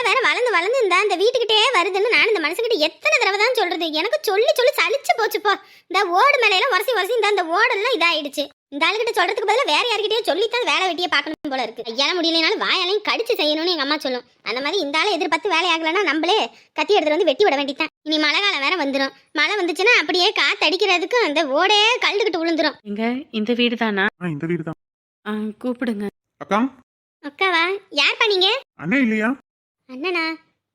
மழை வேற வளர்ந்து வளர்ந்து இந்த இந்த வீட்டுக்கிட்டே வருதுன்னு நான் இந்த மனசுக்கிட்ட எத்தனை தடவை தான் சொல்றது? எனக்கு சொல்லி சொல்லி சலிச்சு போச்சுப்போ. இந்த ஓடு மேலையெல்லாம் உரசி உரசி இந்த அந்த ஓடெல்லாம் இதாயிடுச்சு. இந்த ஆளுகிட்ட சொல்றதுக்கு பதிலா வேற யார்கிட்டயே சொல்லித்தான் வேலை வெட்டியை பார்க்கணும் போல இருக்கு. ஐயால முடியலனாலும் வாயாலையும் கடிச்சு செய்யணும்னு எங்க அம்மா சொல்லும். அந்த மாதிரி இந்த ஆளை எதிர்பார்த்து வேலை ஆகலைன்னா நம்மளே கத்தி எடுத்துட்டு வந்து வெட்டி விட வேண்டியதான் இனி மழை காலம் வேற வந்துடும் மழை வந்துச்சுன்னா அப்படியே காத்து அடிக்கிறதுக்கு அந்த ஓடே கழுதுகிட்டு விழுந்துரும் எங்க? இந்த வீடு தானா ஆ இந்த வீடு தான் ஆ, கூப்பிடுங்க. அக்கா? அக்காவா? யார்ப்பா நீங்க? அண்ணன் இல்லையா? அண்ணனா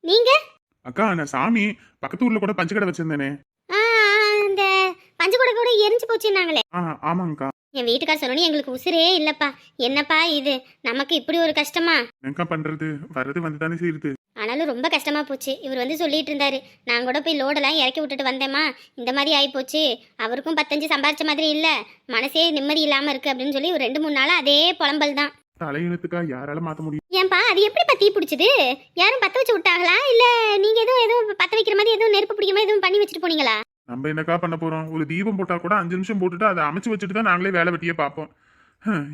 நீங்க? அக்கா நான் சாமி பக்கத்து ஊர்ல கூட பஞ்சு கடை வச்சிருந்தேனே. ஆ, இந்த பஞ்சு கூட எரிஞ்சு போச்சுன்னாங்களே. ஆ ஆமாங்கக்கா. என் வீட்டுக்கார் சொல்லணும் எங்களுக்கு உசுரே இல்லப்பா. என்னப்பா இது? நமக்கு இப்படி ஒரு கஷ்டமா? என்னக்கா பண்றது? வர்றது வந்து தானே செய்யுது. ஆனாலும் ரொம்ப கஷ்டமா போச்சு. இவர் வந்து சொல்லிட்டு இருந்தாரு. நான் கூட போய் லோடெல்லாம் இறக்கி விட்டுட்டு வந்தேம்மா. இந்த மாதிரி ஆகி போச்சு அவருக்கும் பத்தஞ்சு சம்பாரிச்ச மாதிரி இல்ல. மனசே நிம்மதி இல்லாம இருக்கு அப்படின்னு சொல்லி ஒரு ரெண்டு மூணு நாளா அதே புலம்பல் தான். தலையெழுத்துக்கா யாரால மாத்த முடியும்? ஏன்பா அது எப்படிப்பா தீ பிடிச்சது? யாரும் பத்த வச்சு விட்டாங்களா? இல்ல நீங்க எதுவும் எதுவும் பத்த வைக்கிற மாதிரி எதுவும் நெருப்பு பிடிக்கிற மாதிரி எதுவும் பண்ணி வச்சுட்டு போனீங்களா? நம்ம என்னக்கா பண்ண போறோம்? ஒரு தீபம் போட்டா கூட அஞ்சு நிமிஷம் போட்டுட்டு அதை அமைச்சு வச்சுட்டு தான் நாங்களே வேலை வெட்டியே பார்ப்போம்.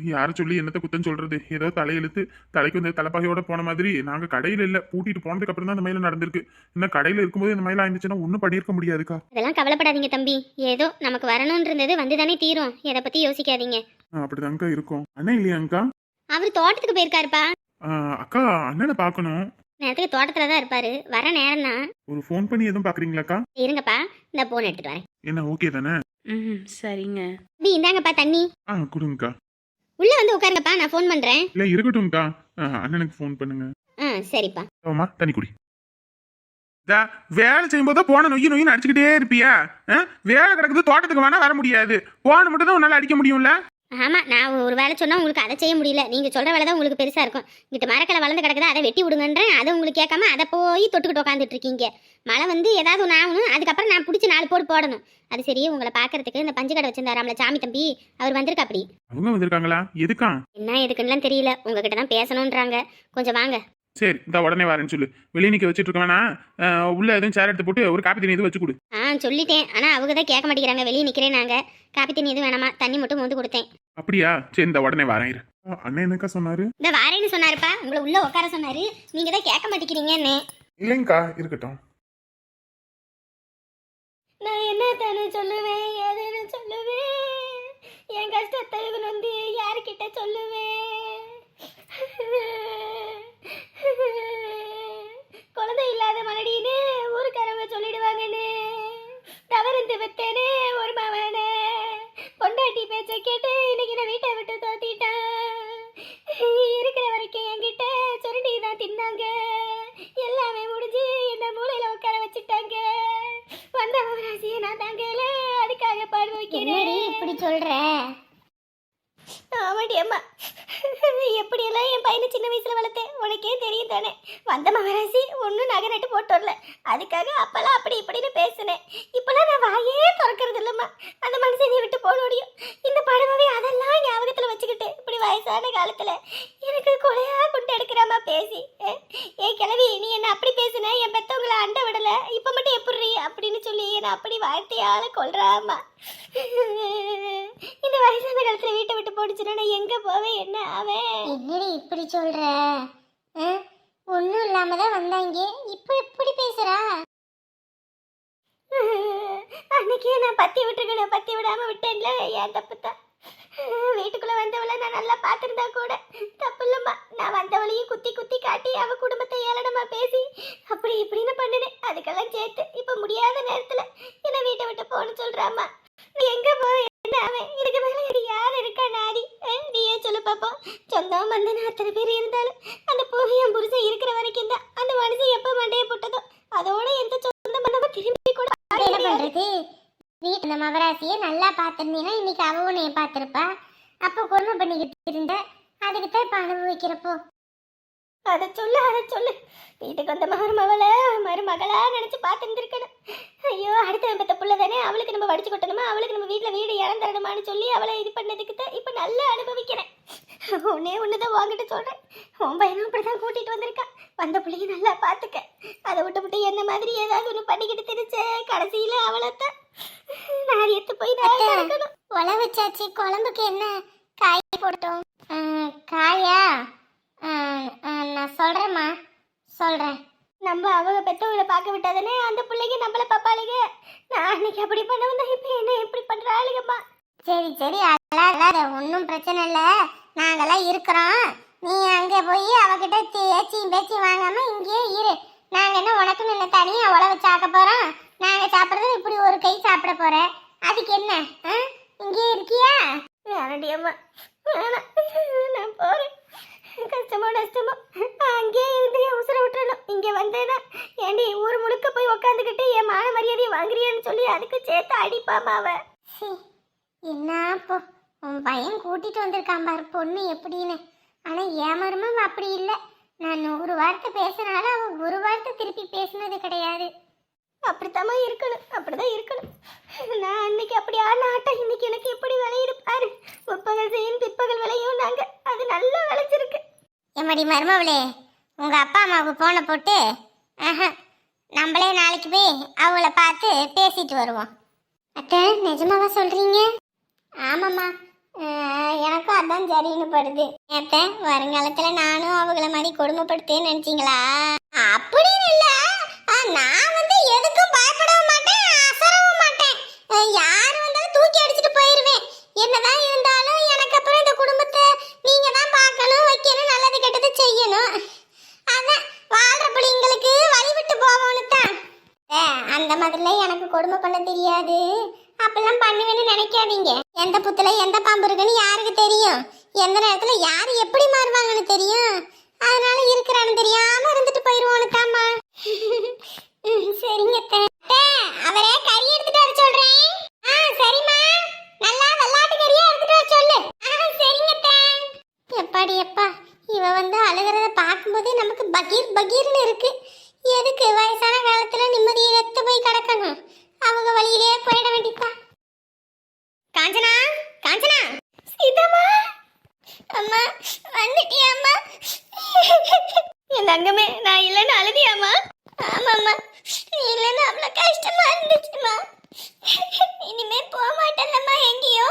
யாரை சொல்லி என்னத்த குத்தம் சொல்றது? ஏதோ தலையெழுத்து தலைக்கு வந்து தலைப்பாகையோட போன மாதிரி. நாங்க கடையில இல்ல பூட்டிட்டு போனதுக்கு அப்புறம் தான் இந்த மயில நடந்திருக்கு. இன்னும் கடையில இருக்கும்போது இந்த மயில ஆயிருந்துச்சுன்னா ஒன்னும் பண்ணியிருக்க முடியாதுக்கா. இதெல்லாம் கவலைப்படாதீங்க தம்பி. ஏதோ நமக்கு வரணும்னு இருந்தது வந்து தானே தீரும். எதை பத்தி யோசிக்காதீங்க. ஆ, அப்படிதாங்க்கா இருக்கும். அண்ணன் இல்லையாங்க்கா அவர் தோட்டத்துக்கு போயிருக்காருப்பா. ஆ, அக்கா அண்ணனை பார்க்கணும். நேரத்துக்கு தோட்டத்துல தான் இருப்பாரு. வர நேரம் தான் ஒரு ஃபோன் பண்ணி எதுவும் பாக்குறீங்களாக்கா இருங்கப்பா இந்த போன் எடுத்துட்டு வரேன். என்ன ஓகே தானே? ம் சரிங்க. தம்பி இந்தாங்கப்பா தண்ணி. ஆ கொடுங்கக்கா. உள்ள வந்து உட்காருங்கப்பா நான் ஃபோன் பண்றேன். இல்ல இருக்கட்டும்க்கா. ஆ, அண்ணனுக்கு ஃபோன் பண்ணுங்க. ஆ சரிப்பா. ஆமா தண்ணி குடி. தா, வேலை செய்யும்போது போன நொய்யு நொய்யு அடிச்சுக்கிட்டே இருப்பியா? ஆ? வேலை கிடக்குது தோட்டத்துக்கு வேணா வர முடியாது. போன மட்டும் தான் உன்னால அடிக்க முடியும்ல? ஆமா நான் ஒரு வேலை சொன்னா உங்களுக்கு அதை செய்ய முடியல. நீங்க சொல்ற வேலை தான் உங்களுக்கு பெருசா இருக்கும். இங்கிட்ட மரக்கலை வளர்ந்து கிடக்குது அதை வெட்டி விடுங்கன்றேன். அதை உங்களுக்கு கேட்காம அதை போய் தொட்டுக்கிட்டு உட்காந்துட்டு இருக்கீங்க. மழை வந்து ஏதாவது ஒன்று ஆகணும் அதுக்கப்புறம் நான் பிடிச்சி நாலு போடு போடணும். அது சரி உங்களை பார்க்கறதுக்கு இந்த பஞ்சு கடை வச்சிருந்தாராம்ல சாமி தம்பி அவர் வந்திருக்கா அப்படி. அவங்க வந்திருக்காங்களா? எதுக்கா? என்ன எதுக்குன்னுலாம் தெரியல. உங்ககிட்ட தான் பேசணுன்றாங்க. கொஞ்சம் வாங்க. சரி இந்த உடனே வரேன்னு சொல்லு. வெளியே நிக்க வச்சுட்டு இருக்க வேணா உள்ள எதுவும் சேர் எடுத்து போட்டு ஒரு காப்பி தண்ணி எதுவும் வச்சு கொடு. ஆ சொல்லிட்டேன். ஆனா அவங்க தான் கேட்க மாட்டேங்கிறாங்க. வெளியே நிக்கிறேன் நாங்க. காப்பி தண்ணி எதுவும் வேணாமா? தண்ணி மட்டும் மொந்து கொடுத்தேன். அப்படியா? சரி இந்த உடனே வரேன் இரு. அண்ணன் என்னக்கா சொன்னாரு? இந்த வாரேன்னு சொன்னாருப்பா. உங்களை உள்ள உட்கார சொன்னாரு. நீங்க தான் கேட்க மாட்டேங்கிறீங்கன்னு. இல்லைங்கக்கா இருக்கட்டும். நான் என்ன தானே சொல்லுவேன் எதுன்னு சொல்லுவேன். என் கஷ்டத்தை இவன் வந்து யாருக்கிட்ட என் பையனை சின்ன வயசுல வளர்த்தேன். உனக்கே தெரியும் தானே. வந்த மகராசி ஒன்றும் நகை நட்டு போட்டு வரல அதுக்காக அப்பெல்லாம் அப்படி இப்படின்னு பேசினேன். இப்பெல்லாம் நான் வாயே திறக்கிறது இல்லம்மா அந்த மனுஷனை விட்டு போட முடியும். இந்த படமாவே அதெல்லாம் ஞாபகத்தில் வச்சுக்கிட்டு இப்படி வயசான காலத்தில் எனக்கு கொலையா கொண்டு எடுக்கிறாமா பேசி. ஏ கிழவி நீ என்ன அப்படி பேசின? என் பெத்தவங்களை அண்ட விடலை. இப்போ மட்டும் எப்படி அப்படின்னு சொல்லி என்னை அப்படி வாழ்த்தையால் கொள்றாமா இந்த வயசான காலத்தில் வீட்டை விட்டு போடுச்சுன்னா நான் எங்கே போவேன்? என்ன அவன் என்னடி இப்படி சொல்ற? ஒன்றும் இல்லாம தான் வந்தாங்க. இப்போ இப்படி பேசுறா? அன்னைக்கே நான் பத்தி விட்டுருக்கணும் பத்தி விடாம விட்டேன்ல. ஏன் தப்பு தான்? வீட்டுக்குள்ள வந்தவளை நான் நல்லா பார்த்துருந்தா கூட தப்பு இல்லம்மா. நான் வந்தவளையும் குத்தி குத்தி காட்டி அவ குடும்பத்தை ஏளனமா பேசி அப்படி இப்படின்னு பண்ணினேன். அதுக்கெல்லாம் சேர்த்து இப்ப முடியாத நேரத்துல என்ன வீட்டை விட்டு போன்னு சொல்றாம்மா. நீ எங்க போவ என்ன அவன்? இதுக்கு மேல இங்க யார் இருக்கா நாடி? நீயே சொல்லு பாப்போம். சொந்தம் பந்தன அத்தனை பேர் இருந்தாலும் அந்த பூவியம் புருஷன் இருக்கிற வரைக்கும் தான் அந்த மனுஷன் எப்ப மண்டையை போட்டதோ அதோட எந்த சொந்த பந்தமும் திரும்பி கூட என்ன பண்றது? வீட்டு இந்த மகராசியை நல்லா பார்த்துருந்தீங்கன்னா இன்னைக்கு அவ உன்னைய பார்த்துருப்பா. அப்போ கொடுமை பண்ணிக்கிட்டு இருந்த அதுக்கு தான் இப்போ அனுபவிக்கிறப்போ. அதை சொல்லு அதை சொல்லு. வீட்டுக்கு வந்த மருமகளா நினைச்சு பார்த்துருந்துருக்கணும். ஐயோ அடுத்த பெத்த புள்ள தானே அவளுக்கு நம்ம வடிச்சு கொட்டணுமா? அவளுக்கு நம்ம வீட்டில் வீடு இடம் தரணுமான்னு சொல்லி அவளை இது பண்ணதுக்கு தான் இப்போ நல்லா அனுபவிக்கிறேன். ஒன்னே ஒன்று தான் வாங்கிட்டு சொல்கிறேன் உன் பையனும் அப்படி தான் கூட்டிகிட்டு வந்திருக்கான். வந்த பிள்ளைய நல்லா பார்த்துக்க. அதை விட்டு விட்டு என்ன மாதிரி ஏதாவது ஒன்று பண்ணிக்கிட்டு திரிச்சே கடைசியில் அவளை தான். போய் நான் அத்தை. கிடக்கணும் உல வச்சாச்சு குழம்புக்கு என்ன காய் போட்டோம்? காயா? நான் சொல்கிறேம்மா சொல்கிறேன் நம்ம அவங்க பெற்றவங்களை பார்க்க விட்டாதானே அந்த பிள்ளைங்க நம்மள பாப்பாளுங்க நான் அன்னைக்கு அப்படி பண்ண இப்போ என்ன இப்படி பண்ணுறாளுங்கம்மா சரி சரி அதெல்லாம் ஒன்றும் பிரச்சனை இல்லை. நாங்களாம் இருக்கிறோம். நீ அங்கே போய் அவகிட்ட ஏச்சியும் பேச்சியும் வாங்காமல் இங்கேயே இரு. நாங்கள் என்ன உனக்கு நின்று தனியாக உழ சாக்க போகிறோம் நாங்கள் சாப்பிட்றது இப்படி ஒரு கை சாப்பிட போகிறேன் அதுக்கு என்ன? ஆ? இங்கேயே இருக்கியா? வேணடியம்மா வேணாம். நான் போகிறேன் கஷ்டமோ நஷ்டமோ. அங்கேயே இருந்து உசுரை விட்டுறணும். இங்க வந்தேன்னா ஏண்டி ஊர் முழுக்க போய் உக்காந்துக்கிட்டு என் மான மரியாதையை வாங்குறியான்னு சொல்லி அதுக்கு சேர்த்து அடிப்பாமா அவ? என்ன இப்போ உன் பையன் கூட்டிட்டு வந்திருக்கான் பாரு பொண்ணு எப்படின்னு. ஆனால் என் மருமம் அப்படி இல்லை. நான் நூறு வார்த்தை பேசினாலும் அவன் ஒரு வார்த்தை திருப்பி பேசினது கிடையாது. அப்படித்தாம்மா இருக்கணும் அப்படிதான் இருக்கணும். நான் அன்னைக்கு அப்படி ஆன ஆட்டம் இன்னைக்கு எனக்கு எப்படி விளையுது பாரு முற்பகல் செய்யும் பிற்பகல் விளையும் நாங்க அது நல்லா விளைஞ்சிருக்கு எம்மடி மருமவளே உங்க அப்பா அம்மாவுக்கு போனை போட்டு ஆஹா, நம்மளே நாளைக்கு போய் அவளை பார்த்து பேசிட்டு வருவோம். அத்தை நிஜமாவா சொல்றீங்க? ஆமாம்மா. எனக்கும் அதான் சரின்னு படுது. அத்தை வருங்காலத்துல நானும் அவங்கள மாதிரி கொடுமைப்படுத்தேன்னு நினைச்சீங்களா? அப்படின்னு இல்ல. நான் வந்து எதுக்கும் பயப்படவும் மாட்டேன் அசரவும் மாட்டேன். யார் வந்தாலும் தூக்கி அடிச்சுட்டு போயிருவேன். என்னதான் இருந்தாலும் செய்யணும் அதான் வாழ்ற பிள்ளைங்களுக்கு வழிவிட்டு போவோம்னு தான் அந்த மாதிரிலாம் எனக்கு கொடுமை பண்ண தெரியாது. அப்பெல்லாம் பண்ணுவேன்னு நினைக்காதீங்க. எந்த புத்துல எந்த பாம்பு இருக்குன்னு யாருக்கு தெரியும்? எந்த நேரத்துல யார் எப்படி மாறுவாங்கன்னு தெரியும்? அதனால இருக்கிறான்னு தெரியாம இருந்துட்டு போயிருவோன்னு தாம்மா சரிங்க அவரே கறி எடுத்துட்டு வர சொல்றேன். ஆ சரிம்மா. நல்லா வெள்ளாட்டு கறியா எடுத்துட்டு வர சொல்லு. சரிங்க எப்பாடி எப்பா? இவ வந்து அழுகிறத பார்க்கும்போதே நமக்கு பகீர் பகீர்னு இருக்கு. எதுக்கு? வயசான காலத்துல நிம்மதியை எத்து போய் கிடக்கணும். அவங்க வழியிலே போயிட வேண்டியதா காஞ்சனா? காஞ்சனா? சீதாமா அம்மா வந்துட்டியா அம்மா என் தங்கமே நான் இல்லைன்னு அழுதியாமா ஆமாம்மா. நீ இல்லைன்னு அவ்வளோ கஷ்டமா இருந்துச்சுமா இனிமே போக மாட்டேன்லம்மா எங்கேயோ?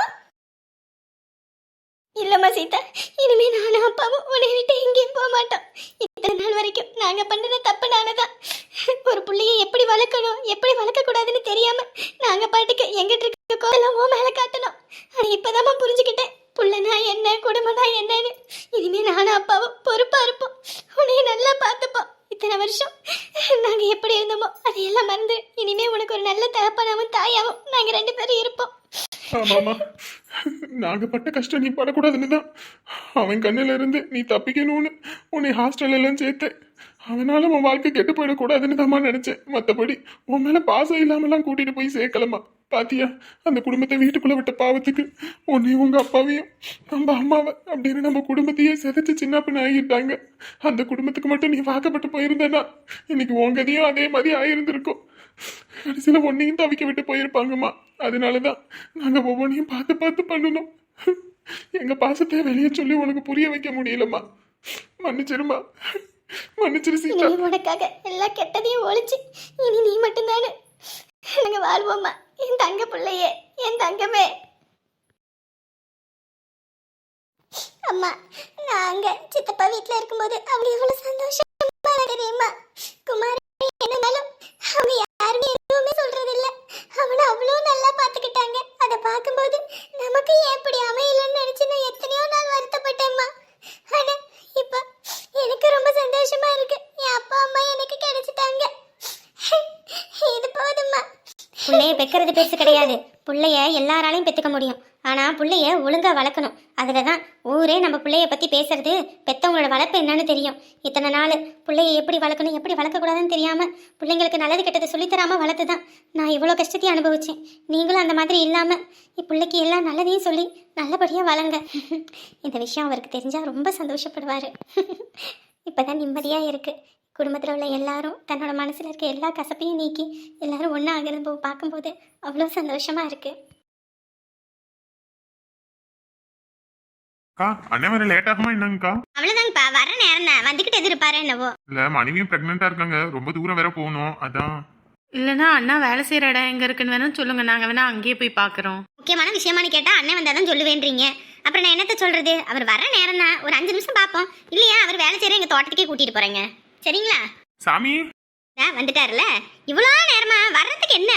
இல்லம்மா சீதா இனிமே நானும் அப்பாவும் உன்னை விட்டு எங்கேயும் போக மாட்டோம். இத்தனை நாள் வரைக்கும் நாங்க பண்ணது தப்பு நானதான். ஒரு பிள்ளையை எப்படி வளர்க்கணும் எப்படி வளர்க்க கூடாதுன்னு தெரியாம நாங்க பாட்டுக்கு எங்கிட்ட இருக்க கோலம் உன் மேல காட்டணும். ஆனால் இப்பதாம்மா புரிஞ்சுக்கிட்டேன். புள்ளனா என்ன குடும்பம்னா என்னன்னு. இனிமே நானும் அப்பாவும் பொறுப்பா இருப்போம். உன்னைய நல்லா பார்த்துப்போம். இத்தனை வருஷம் நாங்க எப்படி இருந்தோமோ அதையெல்லாம் மறந்து இனிமே உனக்கு ஒரு நல்ல தகப்பனாவும் தாயாவும் நாங்க ரெண்டு பேரும் இருப்போம். ஆமாமா நாங்க பட்ட கஷ்டம் நீ படக்கூடாதுன்னு தான் அவன் கண்ணுல இருந்து நீ தப்பிக்கணும்னு உன்னை ஹாஸ்டல்ல எல்லாம் சேர்த்தேன் அவனால உன் வாழ்க்கை கெட்டு போயிடக்கூடாதுன்னு தாம்மா நினைச்சேன். மத்தபடி உன் மேல பாசம் இல்லாமலாம் கூட்டிட்டு போய் சேர்க்கலமா பாத்தியா? அந்த குடும்பத்தை வீட்டுக்குள்ள விட்ட பாவத்துக்கு உன்னையும் உங்க அப்பாவையும் நம்ம அம்மாவை அப்படின்னு நம்ம குடும்பத்தையே சிதைச்சு சின்ன பின்ன ஆகிட்டாங்க. அந்த குடும்பத்துக்கு மட்டும் நீ வாக்கப்பட்டு போயிருந்தேன்னா இன்னைக்கு உன் கதையும் அதே மாதிரி ஆயிருந்திருக்கும். கடைசியில் ஒன்றையும் தவிக்க விட்டு போயிருப்பாங்கம்மா. அதனாலதான் நாங்க ஒவ்வொன்றையும் பார்த்து பார்த்து பண்ணணும். எங்க பாசத்தை வெளியே சொல்லி உனக்கு புரிய வைக்க முடியலம்மா. மன்னிச்சிருமா மன்னிச்சிரு சீதா. உனக்காக எல்லா கெட்டதையும் ஒழிச்சு இனி நீ மட்டும்தானே? நாங்கள் வாழ்வோம்மா. என் தங்க பிள்ளையே என் தங்கமே. அம்மா நாங்க சித்தப்பா வீட்ல இருக்கும்போது அவங்க எவ்வளவு சந்தோஷமா தெரியுமா? குமார் என்னனாலும் அவங்க எதுவுமே சொல்றது இல்ல அவனை அவ்வளோ நல்லா பாத்துக்கிட்டாங்க அதை பார்க்கும்போது நமக்கு எப்படி அமையலன்னு நினைச்சு நான் எத்தனையோ நாள் வருத்தப்பட்டேம்மா. ஆனா இப்ப எனக்கு ரொம்ப சந்தோஷமா இருக்கு. என் அப்பா அம்மா எனக்கு கிடைச்சிட்டாங்க. இது போதும்மா. பிள்ளைய பெக்கிறது பெருசு கிடையாது. பிள்ளைய எல்லாராலையும் பெத்துக்க முடியும். ஆனால் பிள்ளைய ஒழுங்கா வளர்க்கணும். அதில் தான் ஊரே நம்ம பிள்ளைய பற்றி பேசுறது பெத்தவங்களோட வளர்ப்பு என்னன்னு தெரியும். இத்தனை நாள் பிள்ளைய எப்படி வளர்க்கணும் எப்படி வளர்க்கக்கூடாதுன்னு தெரியாமல் பிள்ளைங்களுக்கு நல்லது கெட்டது சொல்லித்தராமல் வளர்த்து தான் நான் இவ்வளோ கஷ்டத்தையும் அனுபவிச்சேன். நீங்களும் அந்த மாதிரி இல்லாமல் இப்பிள்ளைக்கு எல்லாம் நல்லதையும் சொல்லி நல்லபடியாக வளங்க இந்த விஷயம் அவருக்கு தெரிஞ்சால் ரொம்ப சந்தோஷப்படுவார். இப்போ தான் நிம்மதியாக இருக்குது குடும்பத்தில் உள்ள எல்லாரும் தன்னோட மனசில் இருக்க எல்லா கசப்பையும் நீக்கி எல்லாரும் ஒன்றா ஆகிறது பார்க்கும்போது அவ்வளோ சந்தோஷமாக இருக்குது அக்கா அண்ணன் வேற லேட் ஆகுமா என்னங்கக்கா? அவ்வளோதாங்கப்பா வர நேரம் தான். வந்துக்கிட்டு எதிர்பாரு என்னவோ. இல்ல மனைவியும் பிரெக்னெண்டா இருக்காங்க. ரொம்ப தூரம் வேற போகணும். அதான். இல்லைன்னா அண்ணா வேலை செய்கிற இடம் எங்கே இருக்குன்னு வேணா சொல்லுங்க. நாங்கள் வேணா அங்கேயே போய் பார்க்குறோம். முக்கியமான விஷயமானு கேட்டால் அண்ணன் வந்தால் தான் சொல்லுவேன்றீங்க. அப்புறம் நான் என்னத்த சொல்கிறது அவர் வர நேரம் தான். ஒரு அஞ்சு நிமிஷம் பார்ப்போம். இல்லையா அவர் வேலை செய்கிற எங்கள் தோட்டத்துக்கே கூட்டிகிட்டு போகிறேங்க சரிங்களா? சாமி? வந்துட்டாருல இவ்வளோ நேரமா வர்றதுக்கு என்ன?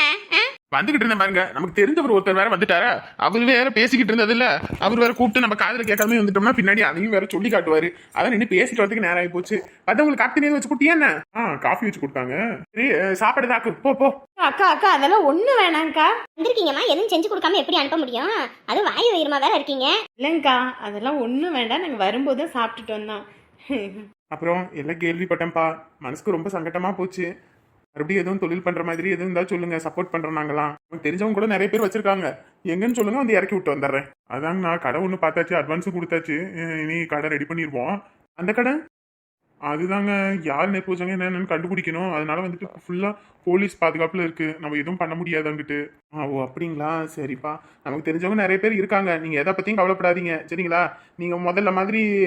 வந்துகிட்டு இருந்தேன் பாருங்க. நமக்கு தெரிஞ்சவர் ஒருத்தர் வேற வந்துட்டாரா? அவர் வேற பேசிக்கிட்டு இருந்தது இல்ல அவர் வேற கூப்பிட்டு நம்ம காதுல கேட்காம வந்துட்டோம்னா பின்னாடி அதையும் வேற சொல்லி காட்டுவாரு. அதான் நின்று பேசிட்டு வரதுக்கு நேரம் ஆகி போச்சு. அதான் உங்களுக்கு காப்பி வச்சு கொடுத்தியா என்ன? ஆ காஃபி வச்சு கொடுத்தாங்க. சரி சாப்பாடு தாக்கு போ போ. அக்கா அக்கா அதெல்லாம் ஒன்றும் வேணாங்க்கா வந்திருக்கீங்கம்மா. எதுவும் செஞ்சு கொடுக்காம எப்படி அனுப்ப முடியும்? அது வாயு வயிறுமா வேற இருக்கீங்க. இல்லைங்க்கா அதெல்லாம் ஒன்றும் வேண்டாம். நாங்கள் வரும்போது சாப்பிட்டுட்டு வந்தோம். அப்புறம் எல்லாம் கேள்விப்பட்டேன்ப்பா? மனசுக்கு ரொம்ப சங்கட்டமா போச்சு. மறுபடியும் எதுவும் தொழில் பண்ற மாதிரி எதுவும் இருந்தா சொல்லுங்க சப்போர்ட் பண்றோம் நாங்களாம் நமக்கு தெரிஞ்சவங்க கூட நிறைய பேர் வச்சிருக்காங்க. எங்கன்னு சொல்லுங்க வந்து இறக்கி விட்டு வந்துடுறேன். அதாங்க நான் கடை ஒன்று பார்த்தாச்சு அட்வான்ஸும் கொடுத்தாச்சு. இனி கடை ரெடி பண்ணிடுவோம் அந்த கடை? அதுதாங்க யார் நெப்போச்சாங்க என்னென்னு கண்டுபிடிக்கணும். அதனால வந்துட்டு ஃபுல்லாக போலீஸ் பாதுகாப்பில் இருக்குது நம்ம எதுவும் பண்ண முடியாது அங்கிட்டு. ஆ ஓ அப்படிங்களா? சரிப்பா. நமக்கு தெரிஞ்சவங்க நிறைய பேர் இருக்காங்க. நீங்கள் எதை பற்றியும் கவலைப்படாதீங்க. சரிங்களா? நீங்கள் முதல்ல மாதிரி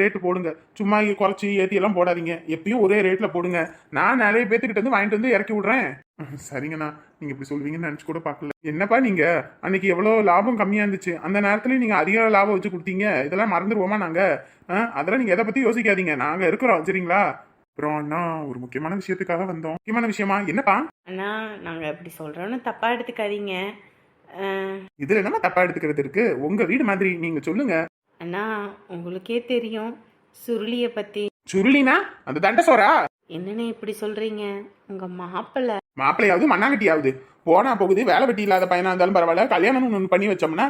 ரேட்டு போடுங்க. சும்மா குறைச்சி ஏத்தி எல்லாம் போடாதீங்க. எப்பயும் ஒரே ரேட்டில் போடுங்க. நான் நிறைய பேர்த்துக்கிட்ட வந்து வாங்கிட்டு வந்து இறக்கி விட்றேன். சரிங்கண்ணா. நீங்க இப்படி சொல்வீங்கன்னு நினைச்சு கூட பார்க்கல. என்னப்பா நீங்க? அன்னைக்கு எவ்வளவு லாபம் கம்மியா இருந்துச்சு. அந்த நேரத்துல நீங்க அதிக லாபம் வச்சு கொடுத்தீங்க. இதெல்லாம் மறந்துடுவோமா நாங்க? ஆ, அதெல்லாம் நீங்க எதை பத்தி யோசிக்காதீங்க. நாங்க இருக்கிறோம். சரிங்களா? அப்புறம் அண்ணா ஒரு முக்கியமான விஷயத்துக்காக வந்தோம். முக்கியமான விஷயமா? என்னப்பா? அண்ணா நாங்கள் இப்படி சொல்கிறோன்னு தப்பாக எடுத்துக்காதீங்க. இதுல என்னமா தப்பா எடுத்துக்கிறது இருக்கு? உங்க வீடு மாதிரி. நீங்க சொல்லுங்க. அண்ணா உங்களுக்கே தெரியும். சுருளியை பற்றி சுருளினா? அந்த தண்டசோரா என்னண்ணே இப்படி சொல்கிறீங்க உங்கள் மாப்பிள்ளை. மாப்பிள்ளையாவது மண்ணாங்கட்டியாவது. போனா போகுது வேலை வெட்டி இல்லாத பையனா இருந்தாலும் பரவாயில்ல. கல்யாணம் ஒன்று பண்ணி வச்சோம்னா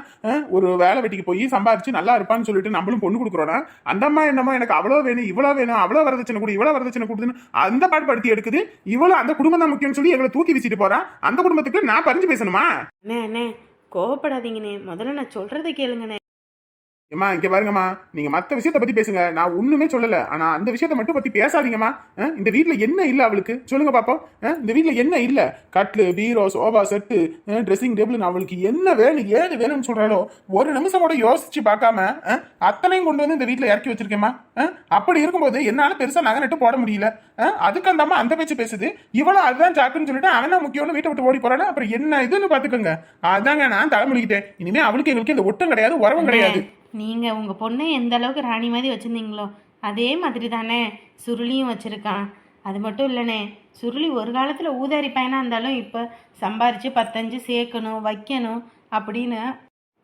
ஒரு வேலை வெட்டிக்கு போய் சம்பாரிச்சு நல்லா இருப்பான்னு சொல்லிட்டு நம்மளும் பொண்ணு கொடுக்குறோம்னா அந்த அம்மா என்னமோ எனக்கு அவ்வளோ வேணும் இவ்வளோ வேணும் அவ்வளோ வரதட்சணை கொடு இவ்வளோ வரதட்சணை கொடுதுன்னு அந்த பாடுபடுத்தி எடுக்குது. இவ்வளோ அந்த குடும்பம் தான் முக்கியம்னு சொல்லி எங்களை தூக்கி வீசிட்டு போறா. அந்த குடும்பத்துக்கு நான் பறிஞ்சு பேசணுமா? கோவப்படாதீங்கண்ணே. முதல்ல நான் சொல்றதை கேளுங்கண்ணே. ஏமா இங்க பாருங்கம்மா. நீங்க மத்த விஷயத்த பத்தி பேசுங்க. நான் ஒண்ணுமே சொல்லல. ஆனா அந்த விஷயத்த மட்டும் பத்தி பேசாதீங்கம்மா. இந்த வீட்ல என்ன இல்ல அவளுக்கு? சொல்லுங்க பாப்போம். இந்த வீட்ல என்ன இல்ல? கட்லு bureau sofa set dressing table அவளுக்கு என்ன வேணும் ஏது வேணும்னு சொல்றாலோ ஒரு நிமிஷம் கூட யோசிச்சு பார்க்காம அத்தனையும் கொண்டு வந்து இந்த வீட்ல இறக்கி வச்சிருக்கேம்மா. அப்படி இருக்கும்போது என்னால பெருசா நகை நட்டு போட முடியல. அதுக்கு அந்த அம்மா அந்த பேச்சு பேசுது. இவ்வளவு அதுதான் சாக்குன்னு சொல்லிட்டு அவன் தான் முக்கியம்னு வீட்டை விட்டு ஓடி போறானா அப்புறம் என்ன இதுன்னு பாத்துக்கோங்க அதாங்க நான் தலைமுடிக்கிட்டேன் இனிமே அவளுக்கு எங்களுக்கு இந்த ஒட்டம் கிடையாது உறவும் கிடையாது. நீங்கள் உங்கள் பொண்ணை எந்த அளவுக்கு ராணி மாதிரி வச்சுருந்தீங்களோ அதே மாதிரி தானே சுருளியும் வச்சுருக்கான். அது மட்டும் இல்லைண்ணே சுருளி ஒரு காலத்தில் ஊதாரி பையனாக இருந்தாலும் இப்போ சம்பாரித்து பத்தஞ்சு சேர்க்கணும் வைக்கணும் அப்படின்னு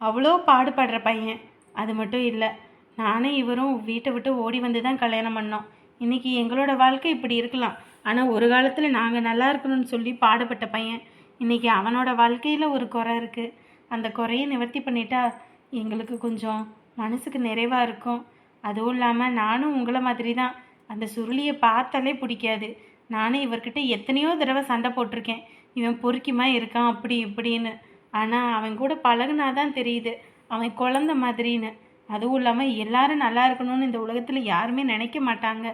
அவ்வளோ பாடுபடுற பையன். அது மட்டும் இல்லை நானே இவரும் வீட்டை விட்டு ஓடி வந்து தான் கல்யாணம் பண்ணோம். இன்றைக்கி எங்களோட வாழ்க்கை இப்படி இருக்கலாம். ஆனால் ஒரு காலத்தில் நாங்கள் நல்லா இருக்கணும்னு சொல்லி பாடுபட்ட பையன். இன்றைக்கி அவனோட வாழ்க்கையில் ஒரு குறை இருக்குது அந்த குறையை நிவர்த்தி பண்ணிட்டா எங்களுக்கு கொஞ்சம் மனசுக்கு நிறைவாக இருக்கும். அதுவும் இல்லாமல் நானும் உங்களை மாதிரி தான் அந்த சுருளியை பார்த்தாலே பிடிக்காது. நானும் இவர்கிட்ட எத்தனையோ தடவை சண்டை போட்டிருக்கேன். இவன் பொறுக்கிமா இருக்கான் அப்படி இப்படின்னு. ஆனால் அவன் கூட பழகுனாதான் தெரியுது. அவன் குழந்த மாதிரின்னு. அதுவும் இல்லாமல் எல்லாரும் நல்லா இருக்கணும்னு இந்த உலகத்தில் யாருமே நினைக்க மாட்டாங்க.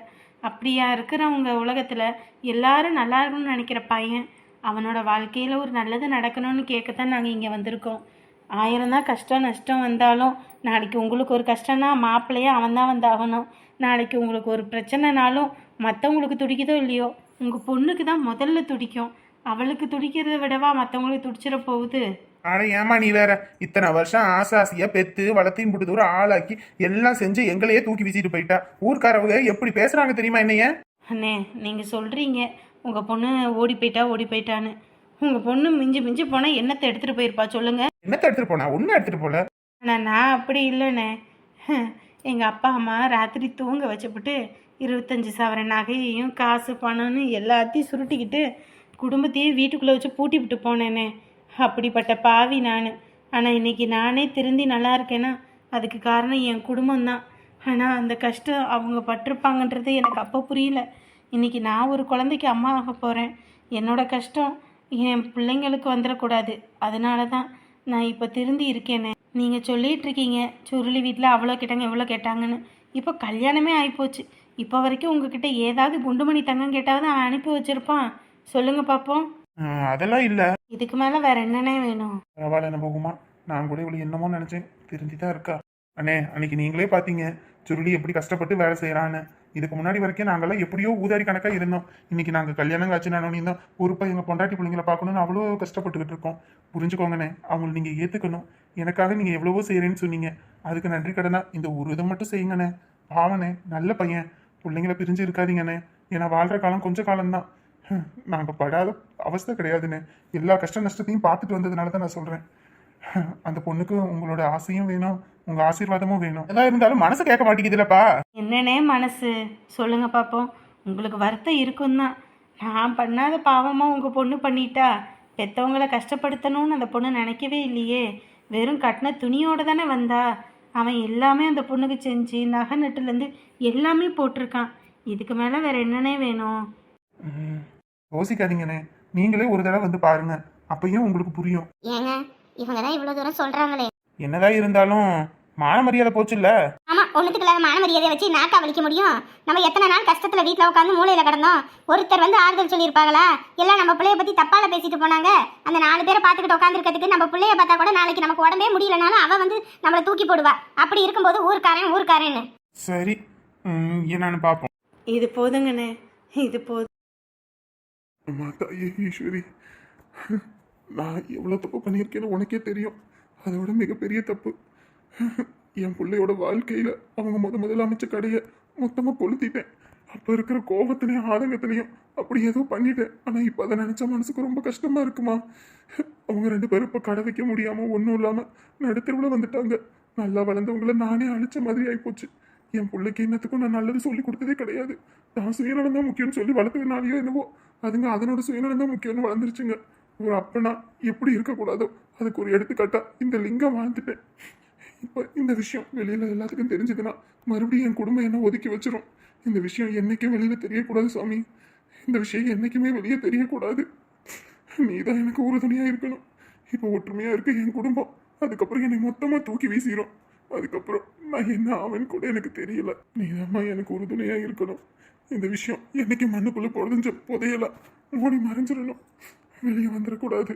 அப்படியா இருக்கிறவங்க உலகத்தில் எல்லாரும் நல்லா இருக்கணும்னு நினைக்கிற பையன் அவனோட வாழ்க்கையில் ஒரு நல்லது நடக்கணும்னு கேட்கத்தான் நாங்கள் இங்கே வந்திருக்கோம். ஆயிரம் தான் கஷ்டம் நஷ்டம் வந்தாலும் நாளைக்கு உங்களுக்கு ஒரு கஷ்டம்னா மாப்பிள்ளையே அவன் தான் வந்தாகணும். நாளைக்கு உங்களுக்கு ஒரு பிரச்சனைனாலும் மற்றவங்களுக்கு துடிக்குதோ இல்லையோ உங்கள் பொண்ணுக்கு தான் முதல்ல துடிக்கும். அவளுக்கு துடிக்கிறத விடவா மற்றவங்களுக்கு துடிச்சிட போகுது? ஆனா ஏமா நீ வேற? இத்தனை வருஷம் ஆசை ஆசையா பெத்து வளர்த்தையும் போட்டு தூரம் ஆளாக்கி எல்லாம் செஞ்சு எங்களையே தூக்கி வீசிட்டு போயிட்டா. ஊர்க்காரவங்க எப்படி பேசுறாங்க தெரியுமா என்னைய? அண்ணே நீங்கள் சொல்கிறீங்க உங்கள் பொண்ணு ஓடி போயிட்டா ஓடி போயிட்டான்னு. உங்கள் பொண்ணு மிஞ்சி மிஞ்சி போனால் என்னத்தை எடுத்துகிட்டு போயிருப்பா சொல்லுங்கள் என்னத்தை எடுத்துட்டு போனா? ஒன்னும் எடுத்துட்டு போல. ஆனா நான் அப்படி இல்லைண்ணே. எங்கள் அப்பா அம்மா ராத்திரி தூங்க வச்சுப்புட்டு இருபத்தஞ்சி சவர நகையையும் காசு பணம்னு எல்லாத்தையும் சுருட்டிக்கிட்டு குடும்பத்தையும் வீட்டுக்குள்ளே வச்சு பூட்டி விட்டு போனேனே. அப்படிப்பட்ட பாவி நான். ஆனால் இன்னைக்கு நானே திருந்தி நல்லா இருக்கேன்னா அதுக்கு காரணம் என் குடும்பம் தான் ஆனால் அந்த கஷ்டம் அவங்க பட்டிருப்பாங்கன்றது எனக்கு அப்போ புரியல. இன்னைக்கு நான் ஒரு குழந்தைக்கு அம்மா ஆக போகிறேன் என்னோட கஷ்டம் என் பிள்ளைங்களுக்கு வந்துடக்கூடாது. அதனால தான் நான் இப்போ திருந்தி இருக்கேனே. நீங்கள் சொல்லிட்டு இருக்கீங்க சுருளி வீட்டில் அவ்வளோ கேட்டாங்க எவ்வளோ கேட்டாங்கன்னு. இப்போ கல்யாணமே ஆகிப்போச்சு இப்போ வரைக்கும் உங்ககிட்ட ஏதாவது குண்டுமணி தங்கம் கேட்டாவது அவன் அனுப்பி வச்சிருப்பான். சொல்லுங்க பார்ப்போம் ஆஹ், அதெல்லாம் இல்ல. இதுக்கு மேலே வேற என்னண்ணே வேணும். பரவாயில்ல என்ன போகுமா நான் கூட இவ்வளவு என்னமோ நினைச்சேன். திருந்தி தான் இருக்கா. அண்ணே அன்னைக்கு நீங்களே பாத்தீங்க. சுருளி எப்படி கஷ்டப்பட்டு வேலை செய்யறான்னு இதுக்கு முன்னாடி வரைக்கும் நாங்கள்லாம் எப்படியோ ஊதாரி கணக்காக இருந்தோம். இன்னைக்கு நாங்கள் கல்யாணம் காட்சி நானும் ஒரு பையன் எங்கள் பொண்டாட்டி பிள்ளைங்களை பார்க்கணும்னு அவ்வளோ கஷ்டப்பட்டுக்கிட்டு இருக்கோம். புரிஞ்சுக்கோங்கண்ணே அவங்களை நீங்கள் ஏற்றுக்கணும் எனக்காக நீங்கள் எவ்வளவோ செய்கிறேன்னு சொன்னீங்க. அதுக்கு நன்றி கடனா இந்த ஒரு இதை மட்டும் செய்யுங்கண்ணே. பாவனே நல்ல பையன். பிள்ளைங்கள பிரிஞ்சு இருக்காதீங்கண்ணே. ஏன்னா வாழ்கிற காலம் கொஞ்சம் காலம்தான் நாங்கள் படாத அவஸ்தை கிடையாதுண்ணே. எல்லா கஷ்ட நஷ்டத்தையும் பார்த்துட்டு வந்ததுனால தான் நான் சொல்கிறேன் அந்த பொண்ணுக்கு உங்களோட ஆசையும் வேணும் உங்க ஆசீர்வாதமும் வேணும். எதா இருந்தாலும் மனசு கேட்க மாட்டேங்குதுலப்பா. என்னன்னே மனசு? சொல்லுங்க பார்ப்போம் உங்களுக்கு வருத்தம் இருக்கும் தான் நான் பண்ணாத பாவமாக உங்கள் பொண்ணு பண்ணிட்டா பெற்றவங்கள கஷ்டப்படுத்தணும்னு அந்த பொண்ணு நினைக்கவே இல்லையே. வெறும் கட்டின துணியோடு தானே வந்தா. அவன் எல்லாமே அந்த பொண்ணுக்கு செஞ்சு நகை நட்டுலேருந்து எல்லாமே போட்டிருக்கான். இதுக்கு மேலே வேற என்னன்னே வேணும்? யோசிக்காதீங்கண்ணே. நீங்களே ஒரு தடவை வந்து பாருங்க. அப்பயும் உங்களுக்கு புரியும். ஏங்க இவங்க தான் இவ்வளோ தூரம் சொல்கிறாங்களே என்னதான் இருந்தாலும் மான மரியாதை போச்சுல்ல? ஆமா ஒண்ணுத்துக்கு இல்லாத மான மரியாதையை வச்சு நாக்கா வலிக்க முடியும்? நம்ம எத்தனை நாள் கஷ்டத்துல வீட்ல உட்காந்து மூலையில கிடந்தோம்? ஒருத்தர் வந்து ஆறுதல் சொல்லியிருப்பாங்களா? எல்லாம் நம்ம பிள்ளைய பத்தி தப்பால பேசிட்டு போனாங்க. அந்த நாலு பேரை பார்த்துக்கிட்டு உட்காந்துருக்கிறதுக்கு நம்ம பிள்ளைய பார்த்தா கூட நாளைக்கு நமக்கு உடம்பே முடியலனாலும் அவ வந்து நம்மளை தூக்கி போடுவா. அப்படி இருக்கும்போது ஊர்க்காரன் ஊர்க்காரன்னு. சரி என்னன்னு பார்ப்போம். இது போதுங்கண்ணே. இது போதும். அம்மா தாயே ஈஸ்வரி. நான் எவ்வளோ தப்பு பண்ணியிருக்கேன்னு உனக்கே தெரியும். அதோட மிகப்பெரிய தப்பு. என் பிள்ளையோட வாழ்க்கையில் அவங்க முத முதல்ல அமைச்ச கடையை மொத்தமாக கொளுத்திட்டேன். அப்போ இருக்கிற கோபத்திலையும் ஆதங்கத்துலையும் அப்படி ஏதோ பண்ணிட்டேன். ஆனால் இப்போ அதை நினச்சா மனசுக்கு ரொம்ப கஷ்டமாக இருக்குமா? அவங்க ரெண்டு பேரும் இப்போ கடை வைக்க முடியாமல் ஒன்றும் இல்லாமல் நடுத்தருவில் வந்துட்டாங்க. நல்லா வளர்ந்தவங்கள நானே அழிச்ச மாதிரி ஆகிப்போச்சு என் பிள்ளைக்கு என்னத்துக்கும் நான் நல்லது சொல்லி கொடுத்ததே கிடையாது. நான் சுயநலம் தான் முக்கியம்னு சொல்லி வளர்த்ததுனாலயோ என்னவோ. அதுங்க அதனோட சுயநலம் தான் முக்கியம்னு வளர்ந்துருச்சுங்க. ஒரு அப்பனா எப்படி இருக்கக்கூடாதோ அதுக்கு ஒரு எடுத்துக்காட்டா இந்த லிங்கம் வாழ்ந்துட்டேன். இப்போ இந்த விஷயம் வெளியில் எல்லாத்துக்கும் தெரிஞ்சதுன்னா மறுபடியும் என் குடும்பம் என்ன ஒதுக்கி வச்சிரும். இந்த விஷயம் என்னைக்கும் வெளியில் தெரியக்கூடாது சாமி. இந்த விஷயம் என்னைக்குமே வெளியே தெரியக்கூடாது. நீ தான் எனக்கு உறுதுணையாக இருக்கணும். இப்போ ஒற்றுமையாக இருக்கு என் குடும்பம். அதுக்கப்புறம் என்னை மொத்தமாக தூக்கி வீசிடும் அதுக்கப்புறம் நான் என்ன ஆவேன்னு கூட எனக்கு தெரியல. நீ எனக்கு உறுதுணையாக இருக்கணும். இந்த விஷயம் என்றைக்கு மண்ணுக்குள்ளே பொழுதுஞ்ச புதையலாம் மூடி மறைஞ்சிடணும் வெளியே வந்துடக்கூடாது